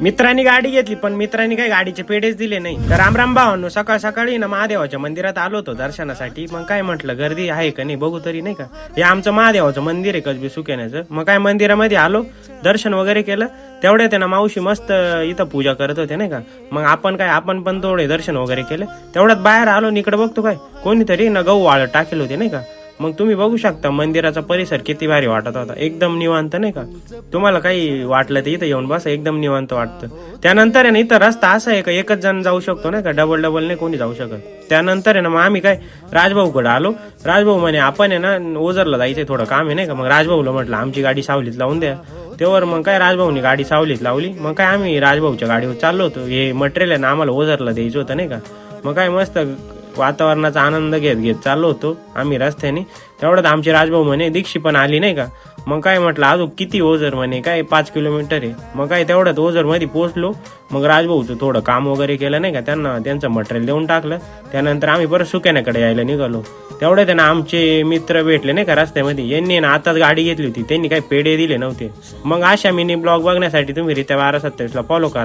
मित्रांनी गाडी घेतली पण मित्रांनी काही गाडीचे पेढेच दिले नाही. तर रामराम भावांनो सकाळ सकाळी ना महादेवाच्या मंदिरात आलो होतो दर्शनासाठी. मग काय म्हटलं गर्दी आहे का नाही बघू तरी नाही का? हे आमचं महादेवाचं मंदिर आहे कसबी सुकेण्याचं मग काय मंदिरामध्ये आलो दर्शन वगैरे केलं. तेवढ्या त्यांना मावशी मस्त इथं पूजा करत होते नाही का? मग आपण काय आपण पण थोडे दर्शन वगैरे केले. तेवढ्यात बाहेर आलो आणि इकडे बघतो काय कोणीतरी ना गहू वाळत टाकेल होते नाही का? मग तुम्ही बघू शकता मंदिराचा परिसर किती भारी वाटत होता. एकदम निवांत नाही का? तुम्हाला काही वाटलं तर इथं येऊन बस एकदम निवांत वाटतं. त्यानंतर आहे ना इथं रस्ता असा आहे का एकच जण जाऊ शकतो नाही का? डबल डबल नाही कोणी जाऊ शकत. त्यानंतर आहे ना मग आम्ही काय राजभाऊकडे आलो. राजभाऊ म्हणे आपण आहे ना ओझरला जायचंय थोडं काम आहे नाही का? मग राजभाऊला म्हटलं आमची गाडी सावलीत लावून द्या. तेव्हा मग काय राजभाऊनी गाडी सावलीत लावली. मग काय आम्ही राजभाऊच्या गाडीवर चाललो होतो. हे मटेरियल आहे ना आम्हाला ओझरला द्यायचं होतं नाही का? मग काय मस्त वातावरणाचा आनंद घेत घेत चाललो होतो आम्ही रस्त्याने. तेवढ्यात आमचे राजभाऊ म्हणे दीक्षी पण आली नाही का? मग काय म्हटलं अजून किती ओझर म्हणे काय पाच किलोमीटर आहे. मग काय तेवढ्यात ओझरमध्ये पोहोचलो. मग राजभाऊचं थोडं काम वगैरे केलं नाही का त्यांना त्यांचं मटेरियल देऊन टाकलं. त्यानंतर आम्ही परत सुक्याण्याकडे यायला निघालो. तेवढे आहे ना आमचे मित्र भेटले नाही का रस्त्यामध्ये. यांनी ना आताच गाडी घेतली होती. त्यांनी काही पेढे दिले नव्हते. मग अशा मिनी ब्लॉग बघण्यासाठी तुम्ही रित्या बारा सत्तावीसला फॉलो करा.